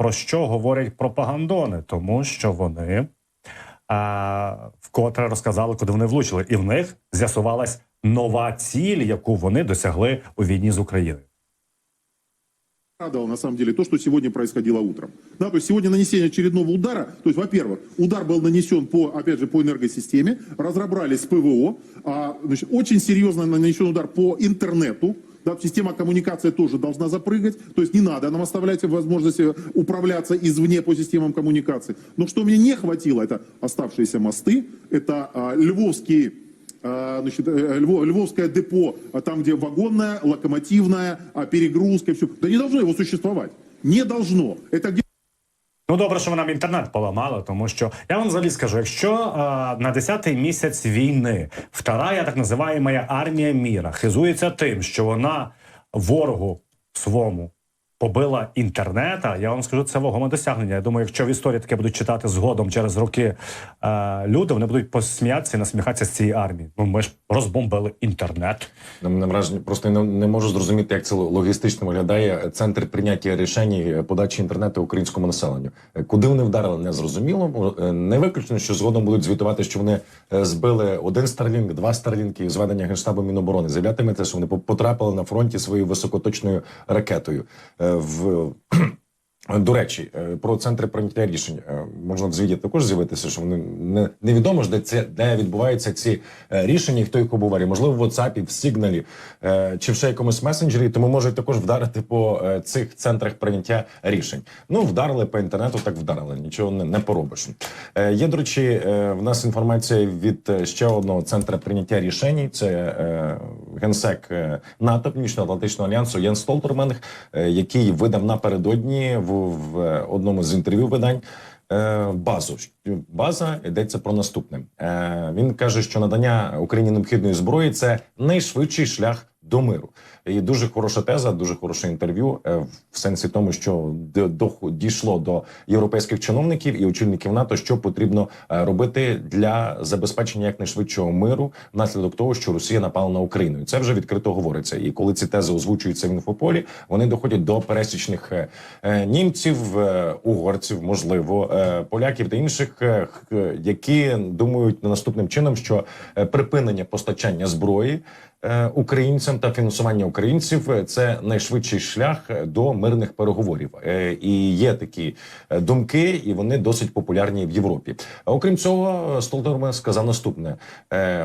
про що говорять пропагандони, тому що вони а, вкотре розказали, куди вони влучили, і в них з'ясувалась нова ціль, яку вони досягли у війні з Україною. радовало на самом деле то, что сегодня происходило утром. Да, то есть сегодня нанесение очередного удара, то есть, во-первых, удар был нанесен по, опять же, по энергосистеме, разобрались с ПВО, а, значит, очень серьезно нанесен удар по интернету, да, система коммуникации тоже должна запрыгать, то есть не надо нам оставлять возможность управляться извне по системам коммуникации. Но что мне не хватило, это оставшиеся мосты, это а, львовские а, значит, э, Льво- Львовское депо, а там, где вагонная, локомотивная, а, перегрузка, все. Да не должно его существовать. Не должно. Это где Ну добре, що вона нам інтернет поламала, тому що я вам взагалі скажу, якщо е, на 10-й місяць війни вторая так називаємо армія міра хизується тим, що вона ворогу свому побила інтернета, я вам скажу, це вагоме досягнення. Я думаю, якщо в історії таке будуть читати згодом через роки е, люди, вони будуть посміятися і насміхатися з цієї армії. Ну ми ж розбомбили інтернет. На мене враження просто не, не можу зрозуміти, як це логістично виглядає центр прийняття рішень подачі інтернету українському населенню. Е, Куди вони вдарили, не зрозуміло. Е, Не виключено, що згодом будуть звітувати, що вони е, збили один старлінг, два старлінки зведення генштабу Міноборони. Заявлятиметься, що вони по- потрапили на фронті своєю високоточною ракетою. В до речі, е, про центри прийняття рішень е, можна в звіті також з'явитися, що вони не невідомо ж де це де відбуваються ці е, рішення, і хто їх обговорює. Можливо, в WhatsApp, в Сігналі е, чи в ще якомусь месенджері, тому можуть також вдарити по е, цих центрах прийняття рішень. Ну вдарили по інтернету, так вдарили. Нічого не, не поробиш. Е, Є до речі, е, в нас інформація від е, ще одного центру прийняття рішень. Це е, генсек е, НАТО Північно-Атлантичного альянсу Єн Столтерманг, е, який видав напередодні в, в одному з інтерв'ю видань. Е, Базу база йдеться про наступне. Е, Він каже, що надання Україні необхідної зброї це найшвидший шлях до миру. І дуже хороша теза, дуже хороше інтерв'ю е, в сенсі тому, що дійшло до європейських чиновників і очільників НАТО, що потрібно е, робити для забезпечення якнайшвидшого миру внаслідок того, що Росія напала на Україну. І це вже відкрито говориться. І коли ці тези озвучуються в інфополі, вони доходять до пересічних е, німців, угорців, можливо, поляків та інших, які думають наступним чином, що припинення постачання зброї українцям та фінансування українців е, це найшвидший шлях е, до мирних переговорів. Е, І є такі думки, і вони досить популярні в Європі. Окрім цього, Столтерман сказав наступне: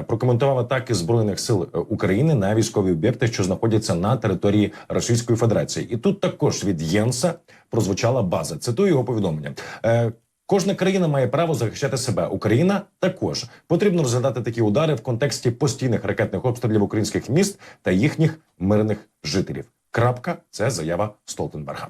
прокоментував атаки збройних сил України на військові об'єкти, що знаходяться на території Російської Федерації. І тут також від Єнса прозвучала база. Цитую його повідомлення. Кожна країна має право захищати себе. Україна також потрібно розглядати такі удари в контексті постійних ракетних обстрілів українських міст та їхніх мирних жителів. Крапка це заява Столтенберга.